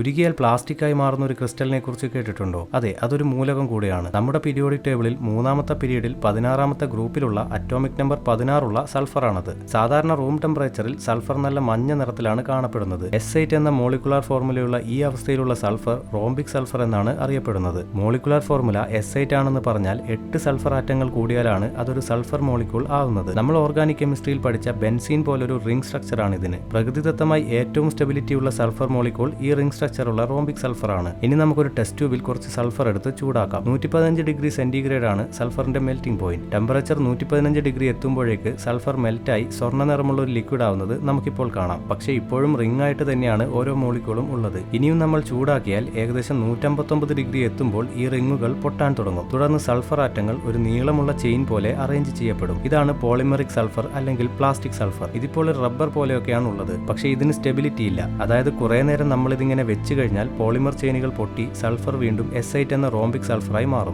ഉരുകിയാൽ പ്ലാസ്റ്റിക്കായി മാറുന്ന ഒരു ക്രിസ്റ്റലിനെ കുറിച്ച് കേട്ടിട്ടുണ്ടോ? അതെ അതൊരു മൂലകം കൂടിയാണ്. നമ്മുടെ പീരിയോഡിക് ടേബിളിൽ മൂന്നാമത്തെ പീരീഡിൽ പതിനാറാമത്തെ ഗ്രൂപ്പിലുള്ള അറ്റോമിക് നമ്പർ പതിനാറുള്ള സൾഫറാണത്. സാധാരണ റൂം ടെമ്പറേച്ചറിൽ സൾഫർ നല്ല മഞ്ഞ നിറത്തിലാണ് കാണപ്പെടുന്നത്. എസ് എയ്റ്റ് എന്ന മോളിക്കുലാർ ഫോർമുലയുള്ള ഈ അവസ്ഥയിലുള്ള സൾഫർ റോംബിക് സൾഫർ എന്നാണ് അറിയപ്പെടുന്നത്. മോളിക്കുലാർ ഫോർമുല എസ് എയ്റ്റ് ആണെന്ന് പറഞ്ഞാൽ എട്ട് സൾഫർ ആറ്റങ്ങൾ കൂടിയാലാണ് അതൊരു സൾഫർ മോളിക്യൂൾ ആവുന്നത്. നമ്മൾ ഓർഗാനിക് കെമിസ്ട്രിയിൽ പഠിച്ച ബെൻസീൻ പോലൊരു റിംഗ് സ്ട്രക്ചറാണ് ഇതിന് പ്രകൃതിദത്തമായി ഏറ്റവും സ്റ്റെബിലിറ്റിയുള്ള സൾഫർ മോളിക്യൂൾ ഈ റിംഗ് സ്ട്രക്ചറുള്ള റോംബിക് ആണ്. ഇനി നമുക്കൊരു ടെസ്റ്റ് ട്യൂബിൽ കുറച്ച് സൾഫർ എടുത്ത് ചൂടാക്കാം. നൂറ്റി പതിനഞ്ച് ഡിഗ്രി സെന്റിഗ്രേഡ് ആണ് സൾഫറിന്റെ മെൽറ്റിംഗ് പോയിന്റ് ടെമ്പറേച്ചർ നൂറ്റി പതിനഞ്ച് ഡിഗ്രി എത്തുമ്പോഴേക്ക് സൾഫർ മെൽറ്റായി സ്വർണ നിറമുള്ള ഒരു ലിക്വിഡ് ആവുന്നത് നമുക്കിപ്പോൾ കാണാം. പക്ഷേ ഇപ്പോഴും റിംഗ് ആയിട്ട് തന്നെയാണ് ഓരോ മോളിക്യൂളും ഉള്ളത്. ഇനിയും നമ്മൾ ചൂടാക്കിയാൽ ഏകദേശം നൂറ്റമ്പത്തൊമ്പത് ഡിഗ്രി എത്തുമ്പോൾ ഈ റിങ്ങുകൾ പൊട്ടാൻ തുടങ്ങും. തുടർന്ന് സൾഫർ ആറ്റങ്ങൾ ഒരു നീളമുള്ള ചെയിൻ പോലെ അറേഞ്ച് ചെയ്യപ്പെടും. ഇതാണ് പോളിമെറിക് സൾഫർ അല്ലെങ്കിൽ പ്ലാസ്റ്റിക് സൾഫർ ഇതിപ്പോൾ റബ്ബർ പോലെയൊക്കെയാണ് ഉള്ളത് പക്ഷേ ഇതിന് സ്റ്റെബിലിറ്റി ഇല്ല. അതായത് കുറേ നേരം നമ്മൾ ഇതിങ്ങനെ വെച്ച് കഴിഞ്ഞാൽ പോളിമർ ചെയിനുകൾ പൊട്ടി സൾഫർ വീണ്ടും എസ് എന്ന റോംബിക് സൾഫറായി മാറും.